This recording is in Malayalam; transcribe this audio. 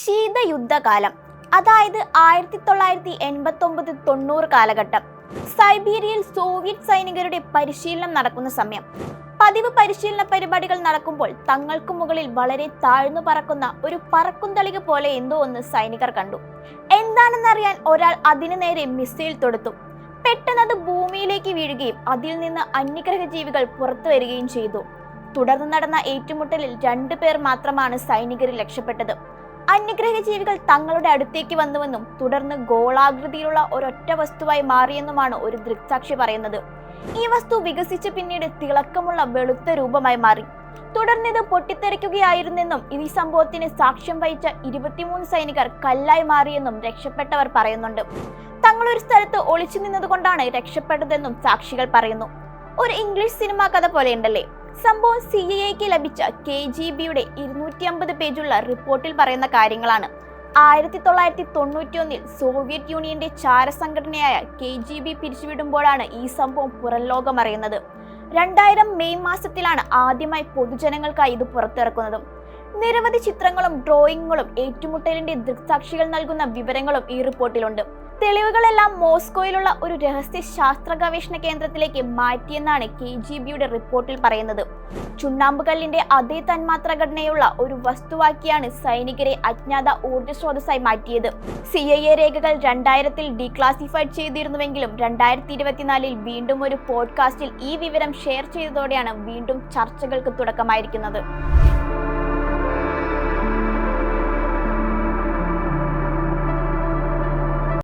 ശീതയുദ്ധകാലം അതായത് ആയിരത്തി തൊള്ളായിരത്തി എൺപത്തി ഒമ്പത് തൊണ്ണൂറ് കാലഘട്ടം. സൈബീരിയയിൽ സോവിയറ്റ് സൈനികരുടെ പരിശീലനം നടക്കുന്ന സമയം. പതിവ് പരിശീലന പരിപാടികൾ നടക്കുമ്പോൾ തങ്ങൾക്ക് മുകളിൽ വളരെ താഴ്ന്നു പറക്കുന്ന ഒരു പറക്കുന്തളിക പോലെ എന്തോ ഒന്ന് സൈനികർ കണ്ടു. എന്താണെന്നറിയാൻ ഒരാൾ അതിനു നേരെ മിസൈൽ തൊടുത്തു. പെട്ടെന്ന് അത് ഭൂമിയിലേക്ക് വീഴുകയും അതിൽ നിന്ന് അന്യഗ്രഹ ജീവികൾ പുറത്തു വരികയും ചെയ്തു. തുടർന്ന് നടന്ന ഏറ്റുമുട്ടലിൽ രണ്ടു പേർ മാത്രമാണ് സൈനികരിൽ രക്ഷപ്പെട്ടത് അന്യഗ്രഹ ജീവികൾ തങ്ങളുടെ അടുത്തേക്ക് വന്നുവെന്നും തുടർന്ന് ഗോളാകൃതിയിലുള്ള ഒരൊറ്റ വസ്തുവായി മാറിയെന്നുമാണ് ഒരു ദൃക്സാക്ഷി പറയുന്നത്. ഈ വസ്തു വികസിച്ച് പിന്നീട് തിളക്കമുള്ള വെളുത്ത രൂപമായി മാറി. തുടർന്ന് ഇത് പൊട്ടിത്തെറിക്കുകയായിരുന്നെന്നും ഈ സംഭവത്തിന് സാക്ഷ്യം വഹിച്ച ഇരുപത്തിമൂന്ന് സൈനികർ കല്ലായി മാറിയെന്നും രക്ഷപ്പെട്ടവർ പറയുന്നുണ്ട്. തങ്ങളൊരു സ്ഥലത്ത് ഒളിച്ചു നിന്നതുകൊണ്ടാണ് രക്ഷപ്പെട്ടതെന്നും സാക്ഷികൾ പറയുന്നു. ഒരു ഇംഗ്ലീഷ് സിനിമാ കഥ പോലെയുണ്ടല്ലേ സംഭവം സി ഐക്ക് ലഭിച്ച കെ ജി ബിയുടെ ഇരുന്നൂറ്റി അമ്പത് പേജുള്ള റിപ്പോർട്ടിൽ പറയുന്ന കാര്യങ്ങളാണ്. ആയിരത്തി തൊള്ളായിരത്തി തൊണ്ണൂറ്റിയൊന്നിൽ സോവിയറ്റ് യൂണിയന്റെ ചാരസംഘടനയായ കെ ജി ബി പിരിച്ചുവിടുമ്പോഴാണ് ഈ സംഭവം പുറം ലോകം അറിയുന്നത്. രണ്ടായിരം മെയ് മാസത്തിലാണ് ആദ്യമായി പൊതുജനങ്ങൾക്കായി ഇത് പുറത്തിറക്കുന്നത്. നിരവധി ചിത്രങ്ങളും ഡ്രോയിങ്ങുകളും ഏറ്റുമുട്ടലിന്റെ ദൃക്സാക്ഷികൾ നൽകുന്ന വിവരങ്ങളും ഈ റിപ്പോർട്ടിലുണ്ട്. തെളിവുകളെല്ലാം മോസ്കോയിലുള്ള ഒരു രഹസ്യ ശാസ്ത്ര ഗവേഷണ കേന്ദ്രത്തിലേക്ക് മാറ്റിയെന്നാണ് കെ ജി ബിയുടെ റിപ്പോർട്ടിൽ പറയുന്നത്. ചുണ്ണാമ്പുകല്ലിന്റെ അതേ തന്മാത്ര ഘടനയുള്ള ഒരു വസ്തുവാക്കിയാണ് സൈനികരെ അജ്ഞാത ഊർജ സ്രോതസ്സായി മാറ്റിയത്. സി ഐ എ രേഖകൾ രണ്ടായിരത്തിൽ ഡീക്ലാസിഫൈഡ് ചെയ്തിരുന്നുവെങ്കിലും രണ്ടായിരത്തി ഇരുപത്തിനാലിൽ വീണ്ടും ഒരു പോഡ്കാസ്റ്റിൽ ഈ വിവരം ഷെയർ ചെയ്തതോടെയാണ് വീണ്ടും ചർച്ചകൾക്ക് തുടക്കമായിരിക്കുന്നത്.